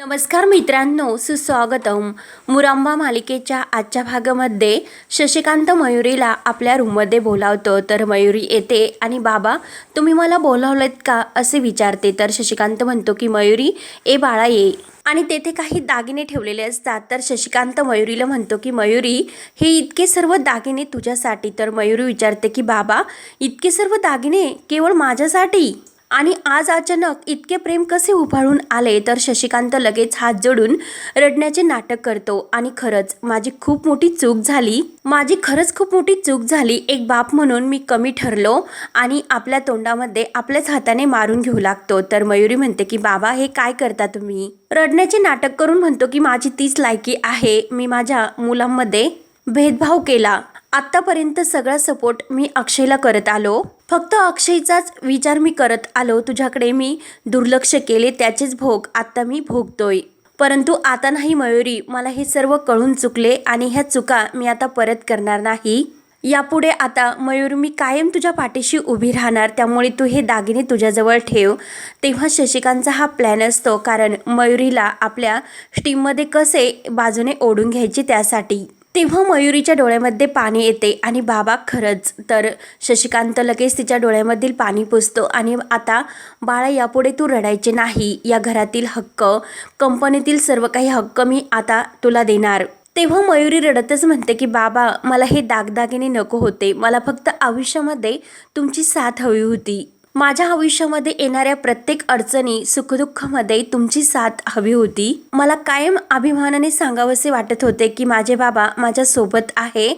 नमस्कार मित्रांनो सुस्वागतम. मुरांबा मालिकेच्या आजच्या भागामध्ये शशिकांत मयुरीला आपल्या रूममध्ये बोलावतो. तर मयुरी येते आणि बाबा तुम्ही मला बोलावलेत का? असे विचारते. तर शशिकांत म्हणतो की मयुरी ए बाळा ये. आणि तेथे काही दागिने ठेवलेले असतात. तर शशिकांत मयुरीला म्हणतो की मयुरी हे इतके सर्व दागिने तुझ्यासाठी. तर मयुरी विचारते की बाबा इतके सर्व दागिने केवळ माझ्यासाठी? आणि आज अचानक इतके प्रेम कसे उफाळून आले तर शशिकांत लगेच हात जोडून रडण्याचे नाटक करतो. आणि खरंच माझी खूप मोठी चूक झाली. माझी खरंच खूप मोठी चूक झाली. एक बाप म्हणून मी कमी ठरलो आणि आपल्या तोंडामध्ये आपल्याच हाताने मारून घेऊ लागतो. तर मयुरी म्हणते की बाबा हे काय करता तुम्ही? रडण्याचे नाटक करून म्हणतो की माझी तीच लायकी आहे. मी माझ्या मुलांमध्ये भेदभाव केला. आत्तापर्यंत सगळा सपोर्ट मी अक्षयला करत आलो. फक्त अक्षयचाच विचार मी करत आलो. तुझ्याकडे मी दुर्लक्ष केले त्याचेच भोग आत्ता मी भोगतोय. परंतु आता नाही मयुरी मला हे सर्व कळून चुकले आणि ह्या चुका मी आता परत करणार नाही. यापुढे आता मयूर मी कायम तुझ्या पाठीशी उभी राहणार त्यामुळे तू हे दागिने तुझ्याजवळ ठेव. तेव्हा शशिकांतचा हा प्लॅन असतो कारण मयुरीला आपल्या स्टीममध्ये कसे बाजूने ओढून घ्यायचे त्यासाठी. तेव्हा मयुरीच्या डोळ्यामध्ये पाणी येते आणि बाबा खरंच. तर शशिकांत लगेच तिच्या डोळ्यामधील पाणी पुसतो आणि आता बाळा यापुढे तू रडायचे नाही. या घरातील हक्क कंपनीतील सर्व काही हक्क मी आता तुला देणार. तेव्हा मयुरी रडतच म्हणते की बाबा मला हे दागदागिने नको होते. मला फक्त आयुष्यामध्ये तुमची साथ हवी होती. माझ्या आयुष्यामध्ये येणाऱ्या प्रत्येक अडचणी सुखदुःखामध्ये तुमची साथ हवी होती. मला कायम अभिमानाने सांगावसे वाटत होते की माझे बाबा माझ्या सोबत आहे.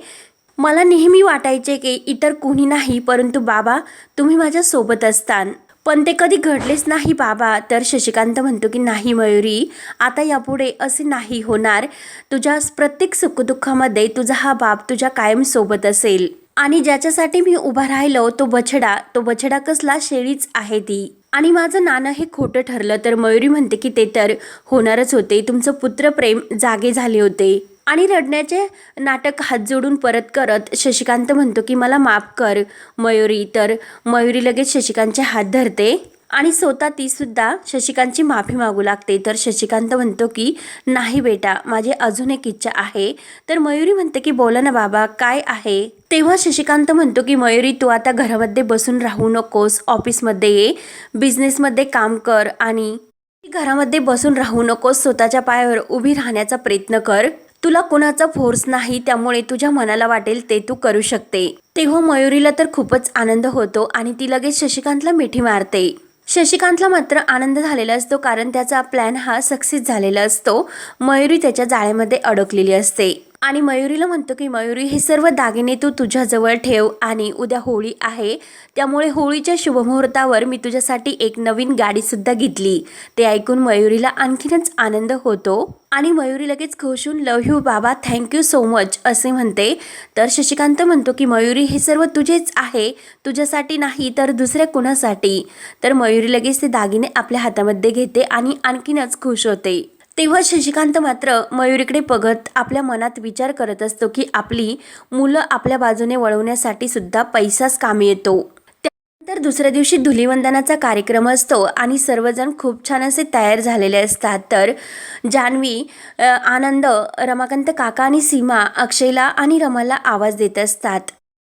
मला नेहमी वाटायचे की इतर कुणी नाही परंतु बाबा तुम्ही माझ्या सोबत असतान. पण ते कधी घडलेच नाही बाबा. तर शशिकांत म्हणतो की नाही मयुरी आता यापुढे असे नाही होणार. तुझ्या प्रत्येक सुखदुःखामध्ये तुझा हा बाप तुझ्या कायम सोबत असेल. आणि ज्याच्यासाठी मी उभा राहिलो तो बछडा तो बछडा कसला शेळीच आहे ती. आणि माझं नाणं हे खोटं ठरलं तर मयुरी म्हणते की ते तर होणारच होते. तुमचं पुत्रप्रेम जागे झाले होते. आणि रडण्याचे नाटक हात जोडून परत करत शशिकांत म्हणतो की मला माफ कर मयुरी. तर मयुरी लगेच शशिकांतचे हात धरते. आणि स्वतः ती सुद्धा शशिकांतची माफी मागू लागते. तर शशिकांत म्हणतो की नाही बेटा माझी अजून एक इच्छा आहे. तर मयुरी म्हणते की बोला ना बाबा काय आहे? तेव्हा शशिकांत म्हणतो की मयुरी तू आता घरामध्ये बसून राहू नकोस. ऑफिसमध्ये ये बिझनेसमध्ये काम कर आणि घरामध्ये बसून राहू नकोस. स्वतःच्या पायावर उभी राहण्याचा प्रयत्न कर. तुला कोणाचा फोर्स नाही त्यामुळे तुझ्या मनाला वाटेल ते तू करू शकते. तेव्हा मयुरीला तर खूपच आनंद होतो आणि ती लगेच शशिकांतला मिठी मारते. शशिकांतला मात्र आनंद झालेला असतो कारण त्याचा प्लॅन हा सक्सेस झालेला असतो. मयुरी त्याच्या जाळ्यामध्ये अडकलेली असते. आणि मयुरीला म्हणतो की मयुरी हे सर्व दागिने तू तुझ्याजवळ ठेव आणि उद्या होळी आहे. त्यामुळे होळीच्या शुभमुहूर्तावर मी तुझ्यासाठी एक नवीन गाडीसुद्धा घेतली. ते ऐकून मयुरीला आणखीनच आनंद होतो आणि मयुरी लगेच खुश होऊन लव यू बाबा थँक्यू सो मच असे म्हणते. तर शशिकांत म्हणतो की मयुरी हे सर्व तुझेच आहे. तुझ्यासाठी नाही तर दुसऱ्या कुणासाठी? तर मयुरी लगेच ते दागिने आपल्या हातामध्ये घेते आणि आणखीनच खुश होते. तेव्हा शशिकांत मात्र मयुरीकडे बघत आपल्या मनात विचार करत असतो की आपली मुलं आपल्या बाजूने वळवण्यासाठी सुद्धा पैसाच कामी येतो. त्यानंतर दुसऱ्या दिवशी धुलीवंदनाचा कार्यक्रम असतो आणि सर्वजण खूप छान असे तयार झालेले असतात. तर जान्हवी आनंद रमाकांत काका आणि सीमा अक्षयला आणि रमाला आवाज देत असतात.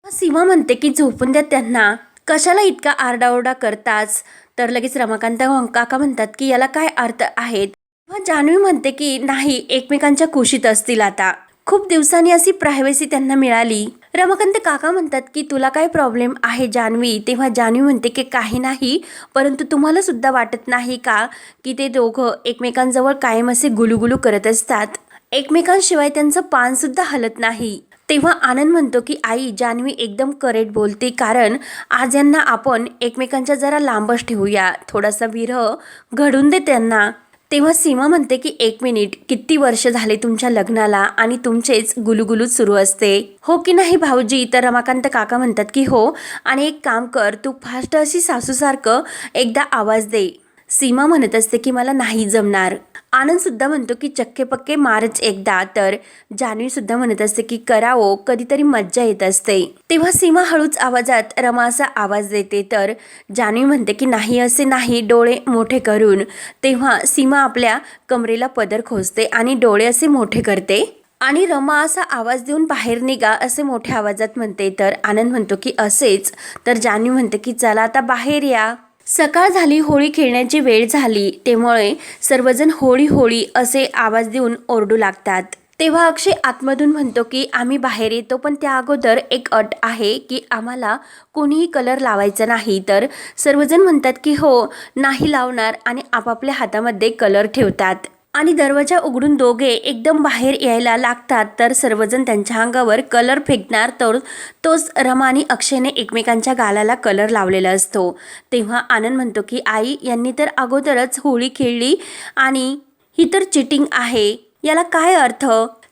सीमा म्हणते की झोपून द्या त्यांना. कशाला इतका आरडाओरडा करताच? तर लगेच रमाकांत काका म्हणतात की याला काय अर्थ आहेत मग जान्हवी म्हणते की नाही एकमेकांच्या कुशीत असतील आता. खूप दिवसांनी अशी प्रायव्हसी त्यांना मिळाली. रमाकांत काका म्हणतात की तुला काय प्रॉब्लेम आहे जान्हवी? तेव्हा जान्हवी म्हणते की काही नाही परंतु तुम्हाला सुद्धा वाटत नाही का की ते दोघं एकमेकांजवळ कायम असे गुलुगुलू करत असतात? एकमेकांशिवाय त्यांचं पानसुद्धा हलत नाही. तेव्हा आनंद म्हणतो की आई जान्हवी एकदम करेक्ट बोलते कारण आज यांना आपण एकमेकांच्या जरा लांबच ठेवूया. थोडासा विरह घडून दे त्यांना. तेव्हा सीमा म्हणते की एक मिनिट किती वर्ष झाले तुमच्या लग्नाला आणि तुमचेच गुलुगुलूच सुरू असते? हो की नाही भाऊजी? तर रमाकांत काका म्हणतात की हो. आणि एक काम कर तू फास्ट अशी सासूसारखं एकदा आवाज दे. सीमा म्हणत असते की मला नाही जमणार. आनंद सुद्धा म्हणतो की चक्के पक्के मारच एकदा. तर जान्हवी सुद्धा म्हणत असते की करावं कधीतरी मज्जा येत असते. तेव्हा सीमा हळूच आवाजात रमा असा आवाज देते. तर जान्हवी म्हणते की नाही असे नाही डोळे मोठे करून. तेव्हा सीमा आपल्या कमरेला पदर खोचते आणि डोळे असे मोठे करते. आणि रमा असा आवाज देऊन बाहेर निघा असे मोठ्या आवाजात म्हणते. तर आनंद म्हणतो की असेच. तर जान्हवी म्हणते की चला आता बाहेर या. सकाळ झाली होळी खेळण्याची वेळ झाली त्यामुळे सर्वजण होळी होळी असे आवाज देऊन ओरडू लागतात. तेव्हा अक्षय आतमधून म्हणतो की आम्ही बाहेर येतो पण त्या अगोदर एक अट आहे की आम्हाला कोणीही कलर लावायचा नाही. तर सर्वजण म्हणतात की हो नाही लावणार आणि आपापल्या हातामध्ये कलर ठेवतात. आणि दरवाजा उघडून दोघे एकदम बाहेर यायला लागतात तर सर्वजण त्यांच्या अंगावर कलर फेकणार तर तोच रमा आणि अक्षयने एकमेकांच्या गालाला कलर लावलेला असतो. तेव्हा आनंद म्हणतो की आई यांनी तर अगोदरच होळी खेळली आणि ही तर चिटिंग आहे. याला काय अर्थ?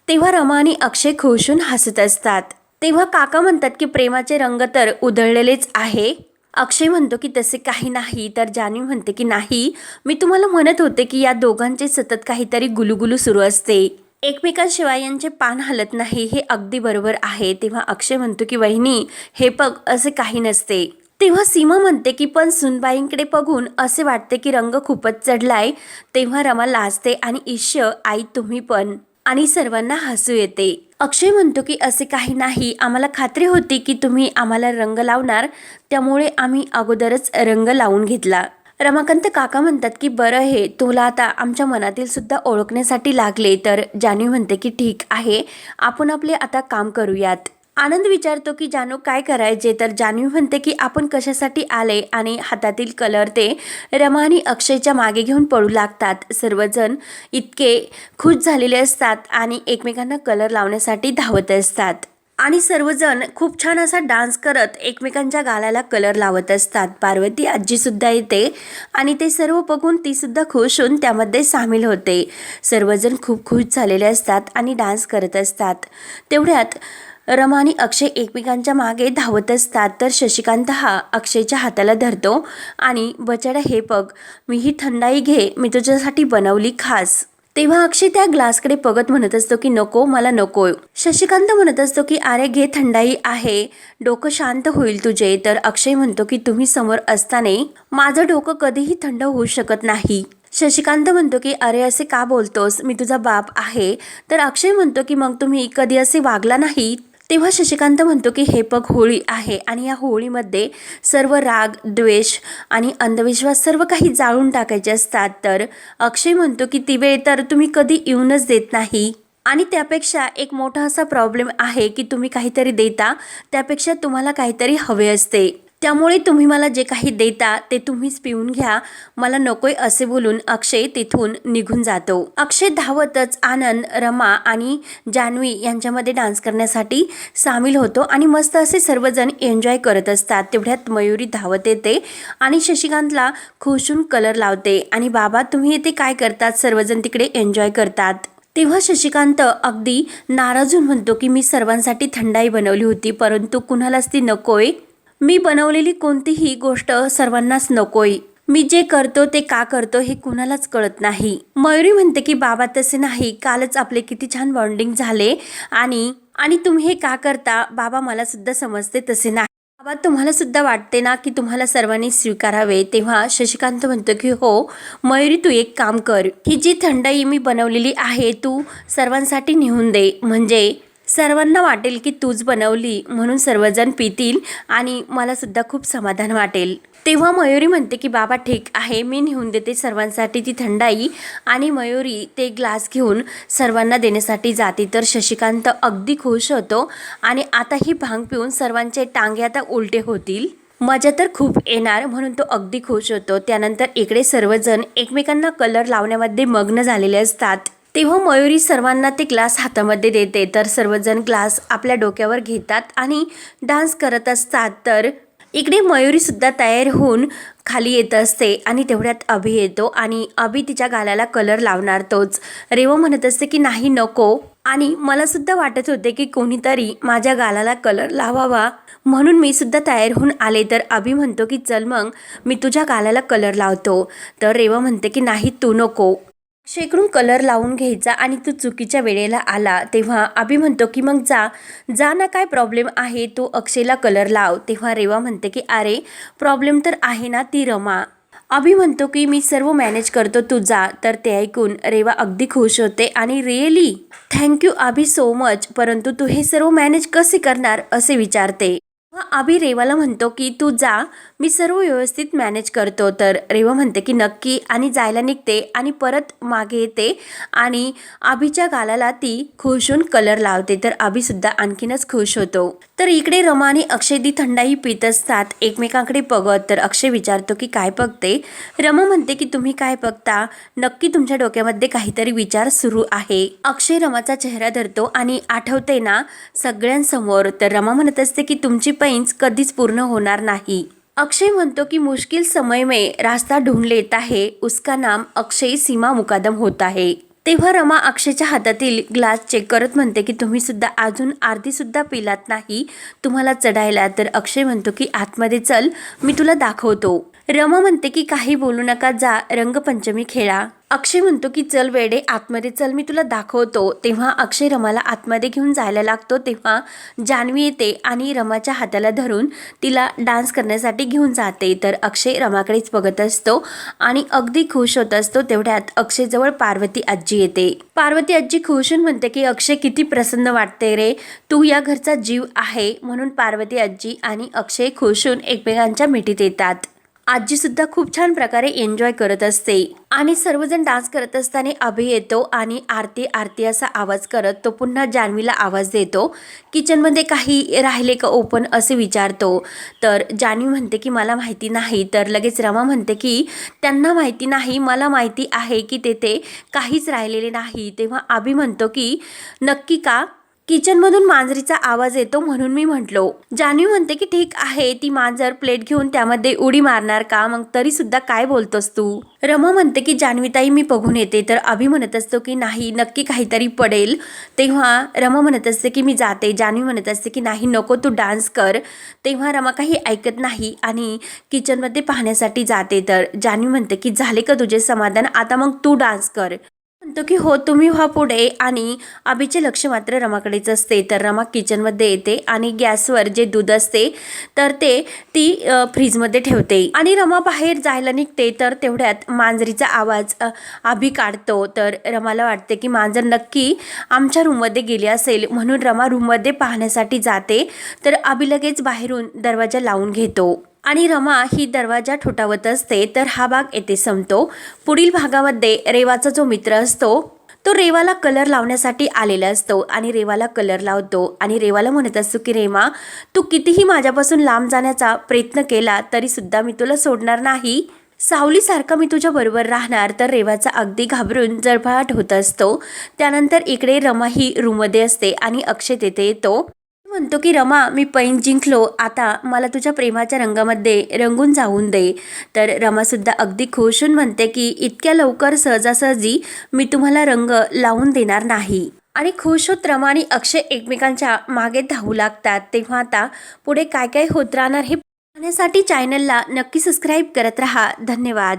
तेव्हा रमा आणि अक्षय खुशून हसत असतात. तेव्हा काका म्हणतात की प्रेमाचे रंग तर उधळलेलेच आहे. अक्षय म्हणतो की तसे काही नाही तर जान्हवी म्हणते की नाही. मी तुम्हाला म्हणत होते की या दोघांचे सतत काहीतरी गुलुगुलू सुरू असते. एकमेकांशिवाय यांचे पान हलत नाही हे अगदी बरोबर आहे. तेव्हा अक्षय म्हणतो की वहिनी हे पग असे काही नसते. तेव्हा सीमा म्हणते की पण सुनबाईंकडे बघून असे वाटते की रंग खूपच चढलाय. तेव्हा रमा लाजते आणि ईश्य आई तुम्ही पण. आणि सर्वांना हसू येते. अक्षय म्हणतो की असे काही नाही. आम्हाला खात्री होती की तुम्ही आम्हाला रंग लावणार. त्यामुळे आम्ही अगोदरच रंग लावून घेतला. रमाकांत काका म्हणतात की बरं हे तुला आता आमच्या मनातील सुद्धा ओळखण्यासाठी लागले. तर जान्हवी म्हणते की ठीक आहे. आपण आपले आता काम करूयात. आनंद विचारतो की जानू काय करायचे? तर जानवी म्हणते की आपण कशासाठी आले आणि हातातील कलर ते रमा आणि अक्षयच्या मागे घेऊन पळू लागतात. सर्वजण इतके खुश झालेले असतात आणि एकमेकांना कलर लावण्यासाठी धावत असतात. आणि सर्वजण खूप छान असा डान्स करत एकमेकांच्या गालाला कलर लावत असतात. पार्वती आजीसुद्धा येते आणि ते सर्व बघून तीसुद्धा खुश होऊन त्यामध्ये सामील होते. सर्वजण खूप खुश झालेले असतात आणि डान्स करत असतात. तेवढ्यात रमा आणि अक्षय एकमेकांच्या मागे धावत असतात तर शशिकांत हा अक्षयच्या हाताला धरतो. आणि बचाडा हे बघ मी ही थंडाई घे मी तुझ्यासाठी बनवली खास. तेव्हा अक्षय त्या ग्लासकडे बघत म्हणत असतो की नको मला नको. शशिकांत म्हणत असतो की अरे घे थंडाई आहे. डोकं शांत होईल तुझे. तर अक्षय म्हणतो की तुम्ही समोर असताना माझं डोकं कधीही थंड होऊ शकत नाही. शशिकांत म्हणतो की अरे असे का बोलतोस? मी तुझा बाप आहे. तर अक्षय म्हणतो की मग तुम्ही कधी असे वागला नाही? तेव्हा शशिकांत म्हणतो की हे पग होळी आहे आणि या होळीमध्ये सर्व राग द्वेष आणि अंधविश्वास सर्व काही जाळून टाकायचे असतात. तर अक्षय म्हणतो की ती वेळ तर तुम्ही कधी येऊनच देत नाही. आणि त्यापेक्षा एक मोठा असा प्रॉब्लेम आहे की तुम्ही काहीतरी देता त्यापेक्षा तुम्हाला काहीतरी हवे असते. त्यामुळे तुम्ही मला जे काही देता ते तुम्हीच पिऊन घ्या. मला नकोय असे बोलून अक्षय तिथून निघून जातो. अक्षय धावतच आनंद रमा आणि जान्हवी यांच्यामध्ये डान्स करण्यासाठी सामील होतो आणि मस्त असे सर्वजण एन्जॉय करत असतात. तेवढ्यात मयुरी धावत येते आणि शशिकांतला खुशून कलर लावते. आणि बाबा तुम्ही येथे काय करतात? सर्वजण तिकडे एन्जॉय करतात. तेव्हा शशिकांत अगदी नाराजून म्हणतो की मी सर्वांसाठी थंडाई बनवली होती परंतु कुणालाच ती नकोय. मी बनवलेली कोणतीही गोष्ट सर्वांनाच नकोय. मी जे करतो ते का करतो हे कुणालाच कळत नाही. मयुरी म्हणते की बाबा तसे नाही. कालच आपले किती छान बॉन्डिंग झाले आणि आणि तुम्ही हे का करता? बाबा मला सुद्धा समजते तसे नाही. बाबा तुम्हाला सुद्धा वाटते ना की तुम्हाला सर्वांनी स्वीकारावे? तेव्हा शशिकांत म्हणतो की हो मयुरी तू एक काम कर. ही जी थंडाई मी बनवलेली आहे तू सर्वांसाठी नेऊन दे. म्हणजे सर्वांना वाटेल की तूच बनवली म्हणून सर्वजण पितील आणि मला सुद्धा खूप समाधान वाटेल. तेव्हा मयुरी म्हणते की बाबा ठीक आहे मी नेऊन देते सर्वांसाठी ती थंडाई आणि मयुरी ते ग्लास घेऊन सर्वांना देण्यासाठी जाते. तर शशिकांत अगदी खुश होतो आणि आता ही भांग पिऊन सर्वांचे टांगे आता उलटे होतील. मजा तर खूप येणार म्हणून तो अगदी खुश होतो. त्यानंतर इकडे सर्वजण एकमेकांना कलर लावण्यामध्ये मग्न झालेले असतात. तेव्हा मयुरी सर्वांना ते ग्लास हातामध्ये देते. तर सर्वजण ग्लास आपल्या डोक्यावर घेतात आणि डान्स करत असतात. तर इकडे मयुरीसुद्धा तयार होऊन खाली येत असते आणि तेवढ्यात अभि येतो आणि अभि तिच्या गालाला कलर लावणार तोच. रेवा म्हणत असते की नाही नको. आणि मला सुद्धा वाटत होते की कोणीतरी माझ्या गालाला कलर लावावा. म्हणून मी सुद्धा तयार होऊन आले. तर अभि म्हणतो की चल मग मी तुझ्या गालाला कलर लावतो. तर रेवा म्हणते की नाही तू नको. शेकडून कलर लावून घ्यायचा आणि तू चुकीच्या वेळेला आला. तेव्हा अभि म्हणतो की मग जा. जा ना काय प्रॉब्लेम आहे? तू अक्षयला कलर लाव. तेव्हा रेवा म्हणते की अरे प्रॉब्लेम तर आहे ना ती रमा. अभि म्हणतो की मी सर्व मॅनेज करतो तू जा. तर ते ऐकून रेवा अगदी खुश होते आणि really thank you Abhi so much परंतु तू हे सर्व मॅनेज कसे करणार? असे विचारते. तेव्हा अभि रेवाला म्हणतो की तू जा मी सर्व व्यवस्थित मॅनेज करतो. तर रेवा म्हणते की नक्की. आणि जायला निघते आणि परत मागे येते आणि आभीच्या गालाला ती खुश होऊन कलर लावते. तर आभीसुद्धा आणखीनच खुश होतो. तर इकडे रमा आणि अक्षय दी थंडाई पित असतात. एकमेकांकडे बघत तर अक्षय विचारतो की काय बघते? रमा म्हणते की तुम्ही काय बघता? नक्की तुमच्या डोक्यामध्ये काहीतरी विचार सुरू आहे. अक्षय रमाचा चेहरा धरतो आणि आठवते ना सगळ्यांसमोर. तर रमा म्हणत असते की तुमची पैंच कधीच पूर्ण होणार नाही. अक्षय म्हणतो की मुश्किल समय में रास्ता ढूंढ लेता है उसका नाम अक्षय सीमा मुकादम होता है तेव्हा रमा अक्षयच्या हातातील ग्लास चेक करत म्हणते की तुम्ही सुद्धा अजून आरतीसुद्धा पिलात नाही. तुम्हाला चढायला. तर अक्षय म्हणतो की आतमध्ये चल मी तुला दाखवतो. रमा म्हणते की काही बोलू नका जा रंगपंचमी खेळा. अक्षय म्हणतो की चल वेडे आतमध्ये चल मी तुला दाखवतो. तेव्हा अक्षय रमाला आतमध्ये घेऊन जायला लागतो. तेव्हा जान्हवी येते आणि रमाच्या हाताला धरून तिला डान्स करण्यासाठी घेऊन जाते. तर अक्षय रमाकडेच बघत असतो आणि अगदी खुश होत असतो. तेवढ्यात अक्षयजवळ पार्वती आजी येते. पार्वती आजी खुश होऊन म्हणते की अक्षय किती प्रसन्न वाटते रे. तू या घरचा जीव आहे. म्हणून पार्वती आजी आणि अक्षय खुश होऊन एकमेकांच्या मिठीत येतात. आजी सुद्धा खूप छान प्रकारे एन्जॉय करत असते. आणि सर्वजण डान्स करत असताना अभि येतो आणि आरती आरती असा आवाज करत तो पुन्हा जान्हवीला आवाज देतो. किचनमध्ये काही राहिले का ओपन असे विचारतो. तर जान्हवी म्हणते की मला माहिती नाही. तर लगेच रमा म्हणते की त्यांना माहिती नाही. मला माहिती आहे की तेथे काहीच राहिलेले नाही. तेव्हा अभि म्हणतो की नक्की का? किचनमधून मांजरीचा आवाज येतो म्हणून मी म्हटलो जान्हवी म्हणते की ठीक आहे ती मांजर प्लेट घेऊन त्यामध्ये उडी मारणार का? मग तरी सुद्धा काय बोलतोस तू? रमा म्हणते की जान्हवीताई मी बघून येते. तर अभि म्हणत असतो की नाही नक्की काहीतरी पडेल. तेव्हा रमा म्हणत असते की मी जाते. जान्हवी म्हणत असते की नाही नको तू डान्स कर. तेव्हा रमा काही ऐकत नाही आणि किचनमध्ये पाहण्यासाठी जाते. तर जान्हवी म्हणते की झाले का तुझे समाधान? आता मग तू डान्स कर. म्हणतो की हो तुम्ही व्हा पुढे आणि अभिचे लक्ष मात्र रमाकडेच असते. तर रमा किचनमध्ये येते आणि गॅसवर जे दूध असते तर ते ती फ्रीजमध्ये ठेवते. आणि रमा बाहेर जायला निघते तर तेवढ्यात मांजरीचा आवाज आबी अभि काढतो. तर रमाला वाटते की मांजर नक्की आमच्या रूममध्ये गेली असेल. म्हणून रमा रूममध्ये पाहण्यासाठी जाते. तर अभि लगेच बाहेरून दरवाजा लावून घेतो. आणि रमा ही दरवाजा ठोठावत असते तर हा भाग येथे संपतो. पुढील भागामध्ये रेवाचा जो मित्र असतो तो रेवाला कलर लावण्यासाठी आलेला असतो आणि रेवाला कलर लावतो. आणि रेवाला म्हणत असतो की रेमा तू कितीही माझ्यापासून लांब जाण्याचा प्रयत्न केला तरी सुद्धा मी तुला सोडणार नाही. सावलीसारखा मी तुझ्या बरोबर राहणार. तर रेवाचा अगदी घाबरून जळफळाट होत असतो. त्यानंतर इकडे रमा ही रूममध्ये असते आणि अक्षय तेथे येतो. म्हणतो की रमा मी पैन जिंकलो. आता मला तुझ्या प्रेमाच्या रंगामध्ये रंगून जाऊन दे. तर रमासुद्धा अगदी खुश होऊन म्हणते की इतक्या लवकर सहजासहजी मी तुम्हाला रंग लावून देणार नाही. आणि खुश होत रमा आणि अक्षय एकमेकांच्या मागे धावू लागतात. तेव्हा आता पुढे काय काय होत राहणार हे पाहण्यासाठी चॅनलला नक्की सबस्क्राईब करत राहा. धन्यवाद.